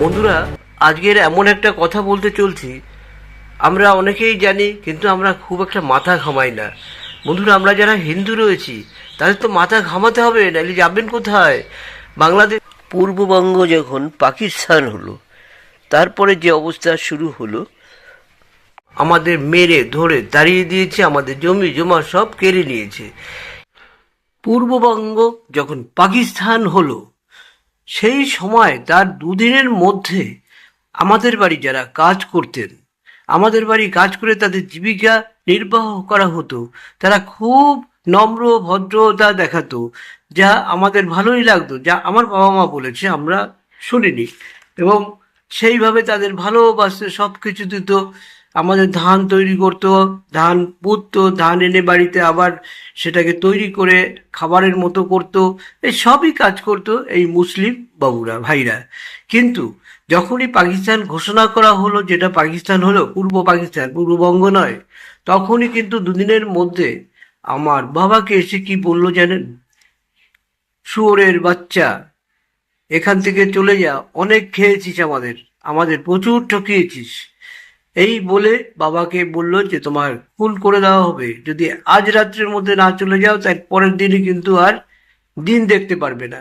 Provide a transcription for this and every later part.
বন্ধুরা, আজকের এমন একটা কথা বলতে চলছি। আমরা অনেকেই জানি, কিন্তু আমরা খুব একটা মাথা ঘামাই না। বন্ধুরা, আমরা যারা হিন্দু রয়েছি, তাদের তো মাথা ঘামাতে হবে, নাহলে যাবেন কোথায়? বাংলাদেশ পূর্ববঙ্গ যখন পাকিস্তান হলো, তারপরে যে অবস্থা শুরু হলো, আমাদের মেরে ধরে তাড়িয়ে দিয়েছে, আমাদের জমি জমা সব কেড়ে নিয়েছে। পূর্ববঙ্গ যখন পাকিস্তান হলো সেই সময় তার দুদিনের মধ্যে আমাদের বাড়ি যারা কাজ করতেন, আমাদের বাড়ি কাজ করে তাদের জীবিকা নির্বাহ করা হতো। তারা খুব নম্র, ভদ্রতা দেখাতো, যা আমাদের ভালোই লাগতো, যা আমার বাবা মা বলেছে আমরা শুনিনি। এবং সেইভাবে তাদের ভালোবাসতে সব কিছু দিত। আমাদের ধান তৈরি করতো, ধান পুঁততো, ধান এনে বাড়িতে আবার সেটাকে তৈরি করে খাবারের মতো করতো। এই সবই কাজ করতো এই মুসলিম বাবুরা, ভাইরা। কিন্তু যখনই পাকিস্তান ঘোষণা করা হলো, যেটা পাকিস্তান হলো, পূর্ব পাকিস্তান, পূর্ববঙ্গ নয়, তখনই কিন্তু দুদিনের মধ্যে আমার বাবাকে এসে কি বলল জানেন? শুয়োরের বাচ্চা, এখান থেকে চলে যা, অনেক খেয়েছিস আমাদের আমাদের প্রচুর ঠকিয়েছিস। এই বলে বাবাকে বলল যে, তোমার খুন করে দেওয়া হবে। যদি আজ রাত্রের মধ্যে না চলে যাও, তার পরের দিনই কিন্তু আর দিন দেখতে পারবে না।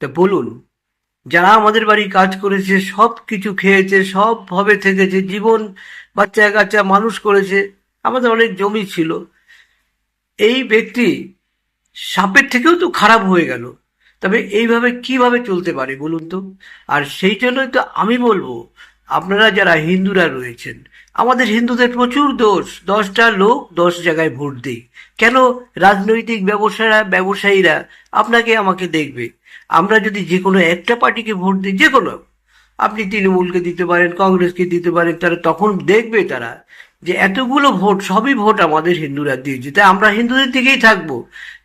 তা বলুন, যারা আমাদের বাড়ি কাজ করেছে, সব কিছু খেয়েছে, সব ভাবে থেকেছে, জীবন বাচ্চা কাচ্চা মানুষ করেছে, আমাদের অনেক জমি ছিল। এই ব্যক্তি সাপের থেকেও তো খারাপ হয়ে গেল। তবে এইভাবে কীভাবে চলতে পারে বলুন তো? আর সেই জন্যই তো আমি বলব আপনারা যারা হিন্দুরা রয়েছেন, আমাদের হিন্দুদের প্রচুর দোষ। দশটা লোক দশ জায়গায় ভোট দেয়। কেন? রাজনৈতিক ব্যবসায়ীরা ব্যবসায়ীরা আপনাকে আমাকে দেখবে। আমরা যদি যে কোনো একটা পার্টিকে ভোট দিই যে কোনো আপনি তৃণমূলকে দিতে পারেন, কংগ্রেসকে দিতে পারেন, তারা তখন দেখবে তারা যে এতগুলো ভোট, সবই ভোট আমাদের হিন্দুরা দিয়েছে। তাই আমরা হিন্দুদের দিকেই থাকব।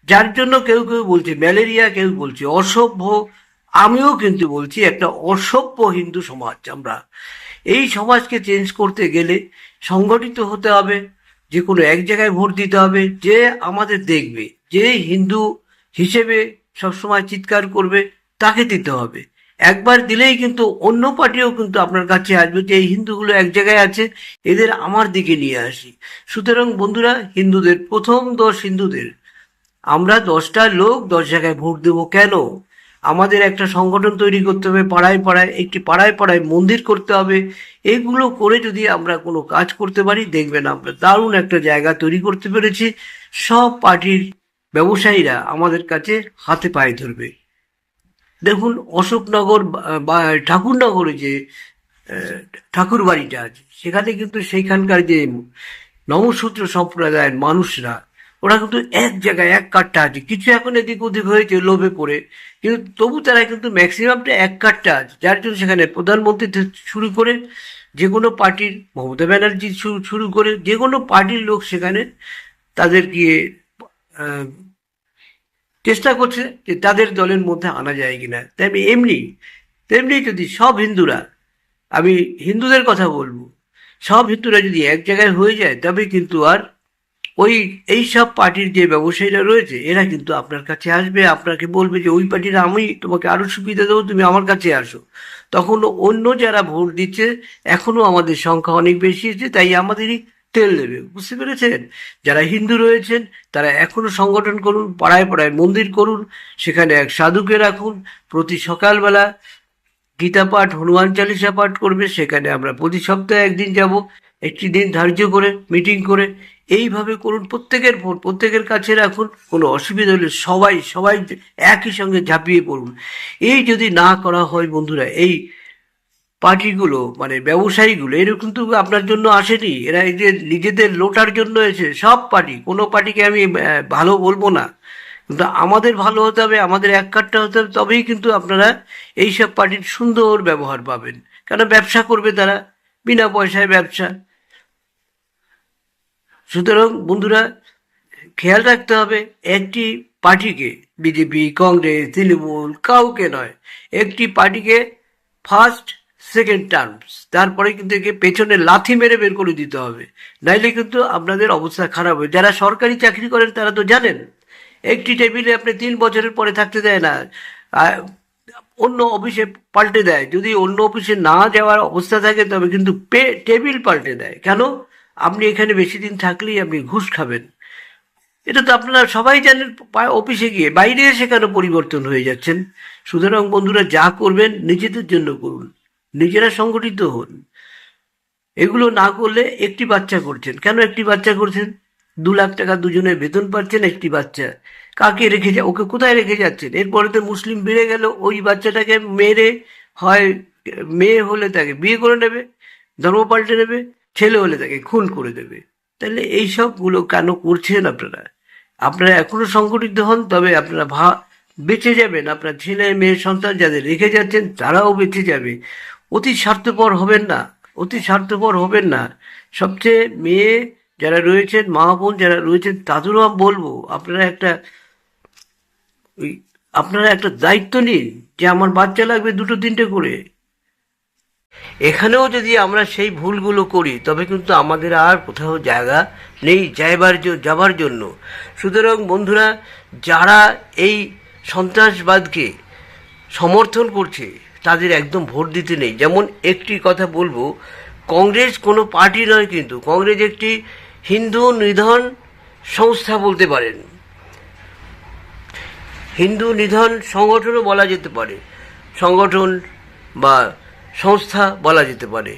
যার জন্য কেউ কেউ বলছে ম্যালেরিয়া, কেউ বলছে অসভ্য। আমিও কিন্তু বলছি একটা অসভ্য হিন্দু সমাজ আমরা। এই সমাজকে চেঞ্জ করতে গেলে সংগঠিত হতে হবে, যে কোনো এক জায়গায় ভোট দিতে হবে, যে আমাদের দেখবে, যে হিন্দু হিসেবে সবসময় চিৎকার করবে, তাকে দিতে হবে। একবার দিলেই কিন্তু অন্য পার্টিও কিন্তু আপনার কাছে আসবে যে এই হিন্দুগুলো এক জায়গায় আছে, এদের আমার দিকে নিয়ে আসি। সুতরাং বন্ধুরা, হিন্দুদের প্রথম দশ হিন্দুদের। আমরা দশটা লোক দশ জায়গায় ভোট দেবো কেন? আমাদের একটা সংগঠন তৈরি করতে হবে, পাড়ায় পাড়ায়, একটি পাড়ায় পাড়ায় মন্দির করতে হবে। এগুলো করে যদি আমরা কোনো কাজ করতে পারি, দেখবেন আমরা দারুণ একটা জায়গা তৈরি করতে পেরেছি। সব পার্টির ব্যবসায়ীরা আমাদের কাছে হাতে পায়ে ধরবে। দেখুন, অশোকনগর বা- ঠাকুরনগরে যে ঠাকুর বাড়িটা আছে, সেখানে কিন্তু সেইখানকার যে নমসূত্র সম্প্রদায়ের মানুষরা ওরা কিন্তু এক জায়গায়, এক কাঠটা আছে। কিছু এখন এদিক ওদিক হয়েছে লোভে পড়ে। কিন্তু তবু তারা কিন্তু ম্যাক্সিমামটা এক কাঠটা আছে। যার জন্য সেখানে প্রধানমন্ত্রী শুরু করে যে কোনো পার্টির, মমতা ব্যানার্জি শুরু করে যে কোনো পার্টির লোক সেখানে তাদের গিয়ে চেষ্টা করছে যে তাদের দলের মধ্যে আনা যায় কিনা। তাই আমি এমনি, তেমনি যদি সব হিন্দুরা, আমি হিন্দুদের কথা বলব, সব হিন্দুরা যদি এক জায়গায় হয়ে যায় তবে কিন্তু আর ওই, এই সব পার্টির যে ব্যবসায়ীরা রয়েছে, এরা কিন্তু আপনার কাছে আসবে, আপনাকে বলবে যে, ওই পার্টির আমি তোমাকে আরও সুবিধা দেবো, তুমি আমার কাছে আসো। তখন অন্য যারা ভোট দিচ্ছে এখনও আমাদের সংখ্যা অনেক বেশি আছে তাই আমাদেরই তেল দেবে। বুঝতে পেরেছেন? যারা হিন্দু রয়েছেন, তারা এখনও সংগঠন করুন, পাড়ায় পাড়ায় মন্দির করুন, সেখানে এক সাধুকে রাখুন। প্রতি সকালবেলা গীতা পাঠ, হনুমান চালিসা পাঠ করবে, সেখানে আমরা প্রতি সপ্তাহে একদিন যাব, একটি দিন ধার্য করে, মিটিং করে এইভাবে করুন, প্রত্যেকের ভোট, প্রত্যেকের কাছে রাখুন, কোনো অসুবিধা হলে সবাই সবাই একই সঙ্গে ঝাঁপিয়ে পড়ুন। এই যদি না করা হয় বন্ধুরা, এই পার্টিগুলো মানে ব্যবসায়ীগুলো এরা কিন্তু আপনার জন্য আসেনি, এরা এই যে নিজেদের লোটার জন্য এসে সব পার্টি, কোনো পার্টিকে আমি ভালো বলব না। কিন্তু আমাদের ভালো হতে হবে, আমাদের এক কাঠটা হতে হবে, তবেই কিন্তু আপনারা এইসব পার্টির সুন্দর ব্যবহার পাবেন। কেন? ব্যবসা করবে তারা, বিনা পয়সায় ব্যবসা। সুতরাং, বন্ধুরা, খেয়াল রাখতে হবে, একটি পার্টিকে বিজেপি, কংগ্রেস, তৃণমূল কাউকে নয়, একটি পার্টিকে ফার্স্ট সেকেন্ড টার্মস তারপরে কিন্তু একে পেছনে লাথি মেরে বের করে দিতে হবে। নাইলে কিন্তু আপনাদের অবস্থা খারাপ হবে। যারা সরকারি চাকরি করেন, তারা তো জানেন, একটি টেবিলে আপনি তিন বছরের পরে থাকতে দেয় না। অন্য অফিসে পাল্টে দেয়। যদি অন্য অফিসে না যাওয়ার অবস্থা থাকে, তবে কিন্তু পে, টেবিল পাল্টে দেয়। কেন? আপনি এখানে বেশি দিন থাকলেই আপনি ঘুষ খাবেন। এটা তো আপনারা সবাই জানেন অফিসে গিয়ে বাইরে এসে কেন পরিবর্তন হয়ে যাচ্ছেন? সুতরাং বন্ধুরা, যা করবেন নিজেদের জন্য করুন। নিজেরা সংগঠিত হন। এগুলো না করলে একটি বাচ্চা করছেন। কেন একটি বাচ্চা করছেন? দু লাখ টাকা দুজনে বেতন পাচ্ছেন একটি বাচ্চা। কাকে রেখে যা ওকে কোথায় রেখে যাচ্ছেন? এরপরে তো মুসলিম বেড়ে গেল, ওই বাচ্চাটাকে মেরে হয়, মেয়ে হলে তাকে বিয়ে করে নেবে, ধর্ম পাল্টে নেবে। ছেলে হলে তাকে খুন করে দেবে। তাহলে এই সবগুলো কেন করছেন আপনারা? আপনারা এখনও সংগঠিত হন, তবে আপনারা ভা, বেঁচে যাবেন। আপনার ছেলে, মেয়ে, সন্তান যাদের রেখে যাচ্ছেন, তারাও বেঁচে যাবে। অতি স্বার্থপর হবেন না, অতি স্বার্থপর হবেন না। সবচেয়ে মেয়ে যারা রয়েছেন, মা বোন যারা রয়েছেন, তাদেরও আমি বলব, আপনারা একটা ওই, আপনারা একটা দায়িত্ব নিন যে আমার বাচ্চা লাগবে দুটো তিনটে করে। এখানেও যদি আমরা সেই ভুলগুলো করি, তবে কিন্তু আমাদের আর কোথাও জায়গা নেই যাইবার যাবার জন্য। সুতরাং বন্ধুরা, যারা এই সন্ত্রাসবাদকে সমর্থন করছে, তাদের একদম ভোট দিতে নেই। যেমন একটি কথা বলব, কংগ্রেস কোনো পার্টি নয় কিন্তু, কংগ্রেস একটি হিন্দু নিধন সংস্থা বলতে পারেন। হিন্দু নিধন সংগঠনও বলা যেতে পারে। সংগঠন বা সংস্থা বলা যেতে পারে।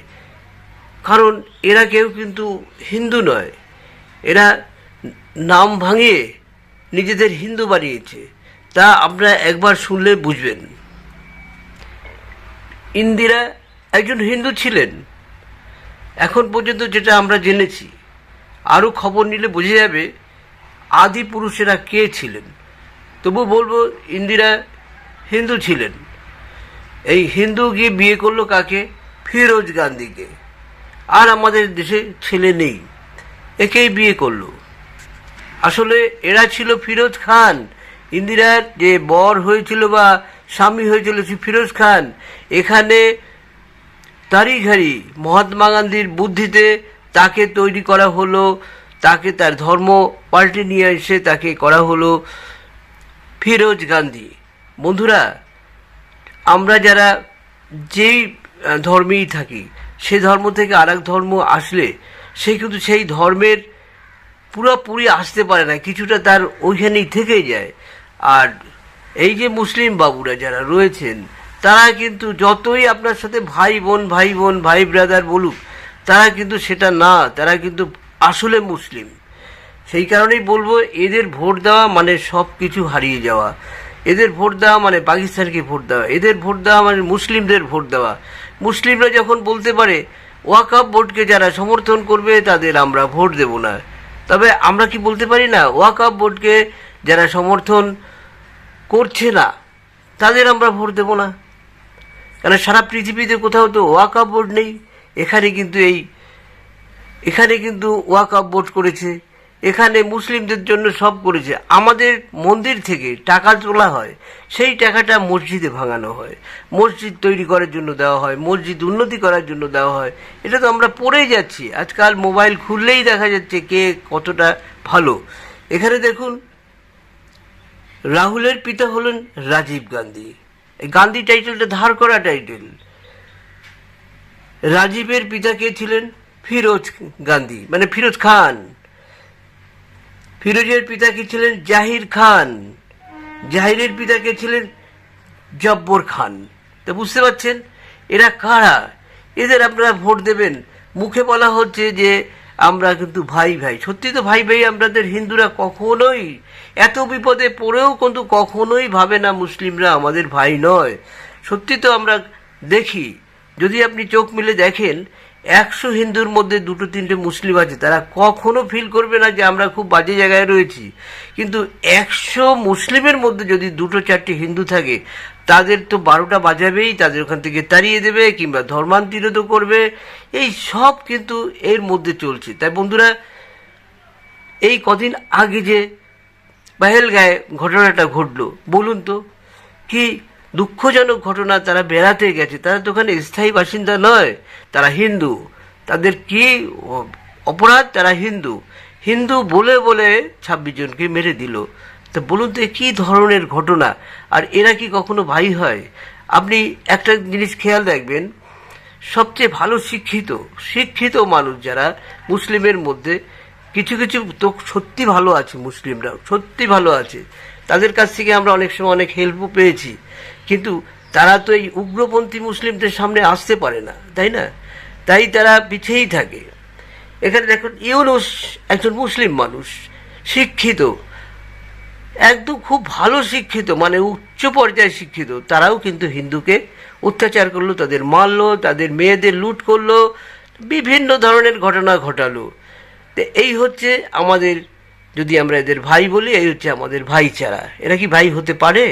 কারণ এরা কেউ কিন্তু হিন্দু নয়। এরা নাম ভাঙিয়ে নিজেদের হিন্দু বানিয়েছে। তা আপনারা একবার শুনলে বুঝবেন। ইন্দিরা একজন হিন্দু ছিলেন। এখন পর্যন্ত যেটা আমরা জেনেছি, আরও খবর নিলে বোঝা যাবে আদি পুরুষেরা কে ছিলেন। তবু বলব, ইন্দিরা হিন্দু ছিলেন। এই হিন্দু গিয়ে বিয়ে করল কাকে? ফিরোজ গান্ধীকে। আর আমাদের দেশে ছেলে নেই। একেই বিয়ে করল। আসলে এরা ছিল ফিরোজ খান। ইন্দিরার যে বর হয়েছিল বা স্বামী হয়েছিল সে ফিরোজ খান। এখানে তারই ঘাড়ি মহাত্মা গান্ধীর বুদ্ধিতে তাকে তৈরি করা হলো, তাকে তার ধর্ম পাল্টে নিয়ে এসে তাকে করা হলো ফিরোজ গান্ধী। বন্ধুরা আমরা যারা যেই ধর্মেই থাকি, সে ধর্ম থেকে আরেক ধর্ম আসলে সে কিন্তু সেই ধর্মের পুরোপুরি আসতে পারে না, কিছুটা তার ওইখানেই থেকে যায়। আর এই যে মুসলিম বাবুরা যারা রয়েছেন, তারা কিন্তু যতই আপনার সাথে ভাই বোন ভাই বোন, ভাই ব্রাদার বলুক, তারা কিন্তু সেটা না, তারা কিন্তু আসলে মুসলিম। সেই কারণেই বলব, এদের ভোট দেওয়া মানে সব কিছু হারিয়ে যাওয়া। এদের ভোট দেওয়া মানে পাকিস্তানকে ভোট দেওয়া। এদের ভোট দেওয়া মানে মুসলিমদের ভোট দেওয়া। মুসলিমরা যখন বলতে পারে ওয়াকাপ ভোটকে যারা সমর্থন করবে, তাদের আমরা ভোট দেব না। তবে আমরা কি বলতে পারি না ওয়াকাপ ভোটকে যারা সমর্থন করছে না, তাদের আমরা ভোট দেব না? কারণ সারা পৃথিবীতে কোথাও তো ওয়াকাপ বোর্ড নেই? এখানে কিন্তু এই, এখানে কিন্তু ওয়াকাপ বোর্ড করেছে। এখানে মুসলিমদের জন্য সব করেছে। আমাদের মন্দির থেকে টাকা তোলা হয়, সেই টাকাটা মসজিদে ভাঙানো হয়। মসজিদ তৈরি করার জন্য দেওয়া হয়, মসজিদ উন্নতি করার জন্য দেওয়া হয়। এটা তো আমরা পড়েই যাচ্ছি। আজকাল মোবাইল খুললেই দেখা যাচ্ছে কে কতটা ভালো। এখানে দেখুন, রাহুলের পিতা হলেন রাজীব গান্ধী। গান্ধী টাইটেলটা ধার করা টাইটেল। রাজীবের পিতা কে ছিলেন? ফিরোজ গান্ধী মানে ফিরোজ খান। ফিরোজের পিতা কে ছিলেন? জাহির খান। জাহিরের পিতা কে ছিলেন? জব্বর খান। তো বুঝতে পারছেন, এরা কারা? এদের আপনারা ভোট দেবেন। মুখে বলা হচ্ছে যে আমরা কিন্তু ভাই ভাই। সত্যি তো ভাই ভাই আমাদের হিন্দুরা কখনোই এত বিপদে পড়েও কিন্তু কখনোই ভাবে না মুসলিমরা আমাদের ভাই নয়। সত্যি তো আমরা দেখি। যদি আপনি চোখ মিলে দেখেন একশো হিন্দুর মধ্যে দুটো তিনটে মুসলিম আছে। তারা কখনো ফিল করবে না যে আমরা খুব বাজে জায়গায় রয়েছি। কিন্তু একশো মুসলিমের মধ্যে যদি দুটো চারটে হিন্দু থাকে, তাদের তো বারোটা বাজাবেই, তাদের ওখান থেকে তাড়িয়ে দেবে কিংবা ধর্মান্তরিত করবে। এই সব কিন্তু এর মধ্যে চলছে। তাই বন্ধুরা, এই কদিন আগে যে পাহেলগাঁয়ে ঘটনাটা ঘটলো, বলুন তো, কি দুঃখজনক ঘটনা তারা বেড়াতে গেছে, তারা তো ওখানে স্থায়ী বাসিন্দা নয়, তারা হিন্দু। তাদের কি অপরাধ? তারা হিন্দু। হিন্দু বলে বলে ছাব্বিশ জনকে মেরে দিল। তো বলুন তো কী ধরনের ঘটনা? আর এরা কি কখনো ভাই হয়? আপনি একটা জিনিস খেয়াল রাখবেন, সবচেয়ে ভালো শিক্ষিত শিক্ষিত মানুষ যারা মুসলিমের মধ্যে, কিছু কিছু তো সত্যি ভালো আছে মুসলিমরা সত্যি ভালো আছে। তাদের কাছ থেকে আমরা অনেক সময় অনেক হেল্পও পেয়েছি। কিন্তু তারা তো এই উগ্রপন্থী মুসলিমদের সামনে আসতে পারে না, তাই না? তাই তারা পিছিয়েই থাকে। এখানে দেখুন, ইউনুস একজন মুসলিম মানুষ, শিক্ষিত। একদম খুব ভালো শিক্ষিত মানে উচ্চ পর্যায়ে শিক্ষিত। তারাও কিন্তু হিন্দুকে অত্যাচার করল, তাদের মারলো, তাদের মেয়েদের লুট করল, বিভিন্ন ধরনের ঘটনা ঘটালো। তো এই হচ্ছে আমাদের, যদি আমরা এদের ভাই বলি, এই হচ্ছে আমাদের ভাইচারা। এরা কি ভাই হতে পারে?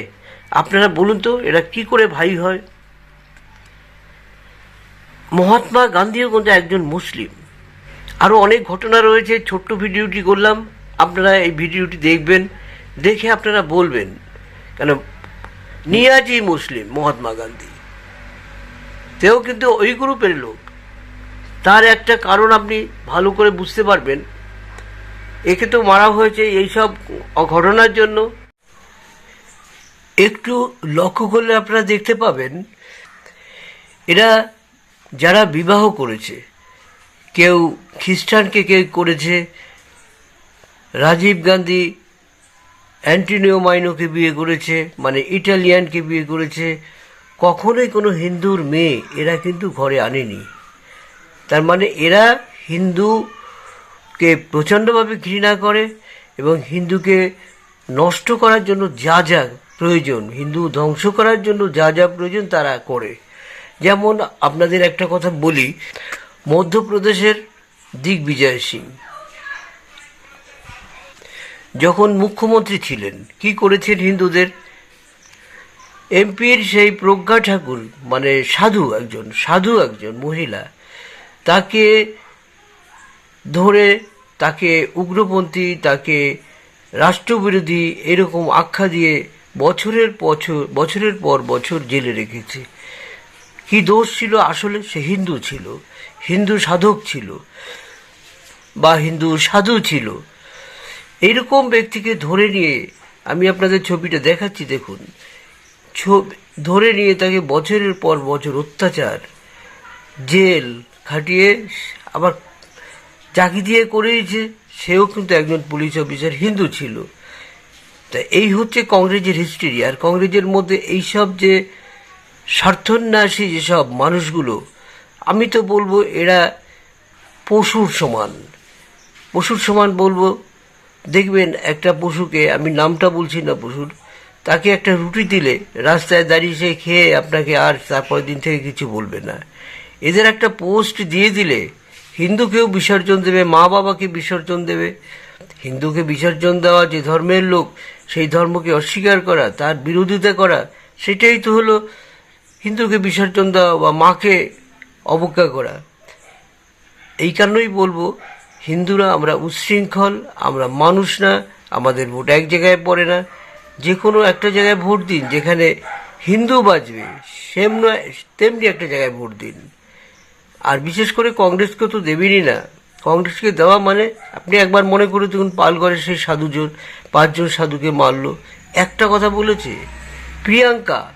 আপনারা বলুন তো, এরা কি করে ভাই হয়? মহাত্মা গান্ধীও কিন্তু একজন মুসলিম। আরও অনেক ঘটনা রয়েছে, ছোট্ট ভিডিওটি করলাম, আপনারা এই ভিডিওটি দেখবেন, দেখে আপনারা বলবেন কেন, নিয়াজি মুসলিম মহাত্মা গান্ধী। তেও কিন্তু ওই গ্রুপের লোক। তার একটা কারণ আপনি ভালো করে বুঝতে পারবেন। একে তো মারা হয়েছে এইসব ঘটনার জন্য। একটু লক্ষ্য করলে আপনারা দেখতে পাবেন, এরা যারা বিবাহ করেছে, কেউ খ্রিস্টানকে কেউ করেছে, রাজীব গান্ধী অ্যান্টিনিও মাইনোকে বিয়ে করেছে মানে ইটালিয়ানকে বিয়ে করেছে, কখনোই কোনো হিন্দুর মেয়ে এরা কিন্তু ঘরে আনেনি। তার মানে এরা হিন্দুকে প্রচণ্ডভাবে ঘৃণা করে এবং হিন্দুকে নষ্ট করার জন্য যা যা প্রয়োজন। হিন্দু ধ্বংস করার জন্য যা যা প্রয়োজন তারা করে। যেমন আপনাদের একটা কথা বলি, মধ্যপ্রদেশের দিগ্বিজয় সিং। যখন মুখ্যমন্ত্রী ছিলেন, কি করেছেন হিন্দুদের? এমপির সেই প্রজ্ঞা ঠাকুর মানে সাধু একজন সাধু একজন মহিলা, তাকে ধরে তাকে উগ্রপন্থী, তাকে রাষ্ট্রবিরোধী এরকম আখ্যা দিয়ে বছরের বছর, বছরের পর বছর জেলে রেখেছে। কি দোষ ছিল? আসলে সে হিন্দু ছিল। হিন্দু সাধক ছিল বা হিন্দু সাধু ছিল। এইরকম ব্যক্তিকে ধরে নিয়ে আমি আপনাদের ছবিটা দেখাচ্ছি, দেখুন। ছবি ধরে নিয়ে তাকে বছরের পর বছর অত্যাচার, জেল খাটিয়ে আবার চাকরি দিয়ে করেছে সেও কিন্তু একজন পুলিশ অফিসার, হিন্দু ছিল। তা এই হচ্ছে কংগ্রেসের হিস্ট্রি আর কংগ্রেসের মধ্যে এইসব যে স্বার্থন্যাসী যেসব মানুষগুলো, আমি তো বলব এরা পশুর সমান। পশুর সমান বলব, দেখবেন একটা পশুকে, আমি নামটা বলছি না পশুর, তাকে একটা রুটি দিলে রাস্তায় দাঁড়িয়ে সে খেয়ে আপনাকে আর তারপরের দিন থেকে কিছু বলবে না। এদের একটা পোস্ট দিয়ে দিলে হিন্দুকেও বিসর্জন দেবে মা বাবাকে বিসর্জন দেবে। হিন্দুকে বিসর্জন দেওয়া যে ধর্মের লোক সেই ধর্মকে অস্বীকার করা, তার বিরোধিতা করা, সেটাই তো হলো হিন্দুকে বিসর্জন দেওয়া বা মাকে অবজ্ঞা করা। এই কারণেই বলব, হিন্দুরা আমরা উচ্ছৃঙ্খল, আমরা মানুষ না, আমাদের ভোট এক জায়গায় পড়ে না। যে কোনো একটা জায়গায় ভোট দিন, যেখানে হিন্দু বাঁচবে সেম নয়, তেমনি একটা জায়গায় ভোট দিন। আর বিশেষ করে কংগ্রেসকে তো দেবেনই না। কংগ্রেসকে দেওয়া মানে আপনি একবার মনে করে দেখুন পালগড়ের সেই সাধুজন, পাঁচজন সাধুকে মারল। একটা কথা বলেছে, প্রিয়াঙ্কা,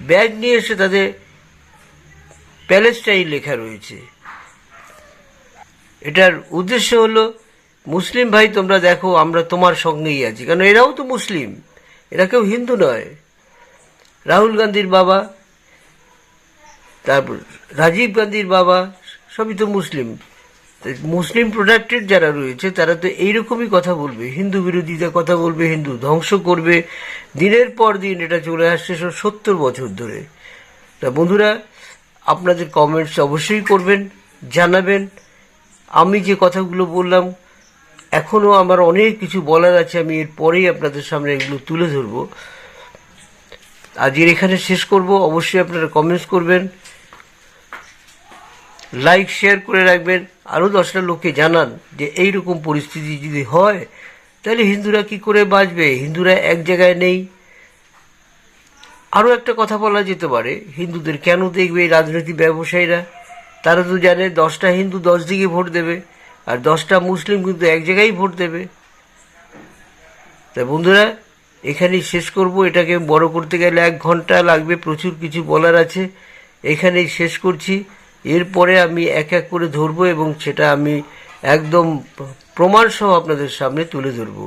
ব্যাগ নিয়ে এসে তাদের প্যালেস্টাইন লেখা রয়েছে। এটার উদ্দেশ্য হলো, মুসলিম ভাই, তোমরা দেখো, আমরা তোমার সঙ্গেই আছি। কারণ এরাও তো মুসলিম, এরা কেউ হিন্দু নয়। রাহুল গান্ধীর বাবা, তারপর রাজীব গান্ধীর বাবা, সবই তো মুসলিম। মুসলিম প্রোডাক্টেড যারা রয়েছে, তারা তো এইরকমই কথা বলবে। হিন্দু বিরোধিতা কথা বলবে, হিন্দু ধ্বংস করবে। দিনের পর দিন এটা চলে আসছে সব সত্তর বছর ধরে। তা বন্ধুরা, আপনাদের কমেন্টস অবশ্যই করবেন, জানাবেন। আমি যে কথাগুলো বললাম এখনও আমার অনেক কিছু বলার আছে, আমি এর পরেই আপনাদের সামনে এগুলো তুলে ধরবো। আজকের এখানে শেষ করব। অবশ্যই আপনারা কমেন্টস করবেন। লাইক শেয়ার করে রাখবেন। আরও দশটা লোককে জানান যে এই রকম পরিস্থিতি যদি হয়, তাহলে হিন্দুরা কি করে বাঁচবে? হিন্দুরা এক জায়গায় নেই। আরও একটা কথা বলা যেতে পারে, হিন্দুদের কেন দেখবে এই রাজনৈতিক ব্যবসায়ীরা? তারা তো জানে দশটা হিন্দু দশ দিকে ভোট দেবে, আর দশটা মুসলিম কিন্তু এক জায়গায় ভোট দেবে। তা বন্ধুরা, এখানেই শেষ করব। এটাকে বড় করতে গেলে এক ঘণ্টা লাগবে, প্রচুর কিছু বলার আছে। এখানেই শেষ করছি। এরপরে আমি এক এক করে ধরবো এবং সেটা আমি একদম প্রমাণসহ আপনাদের সামনে তুলে ধরবো।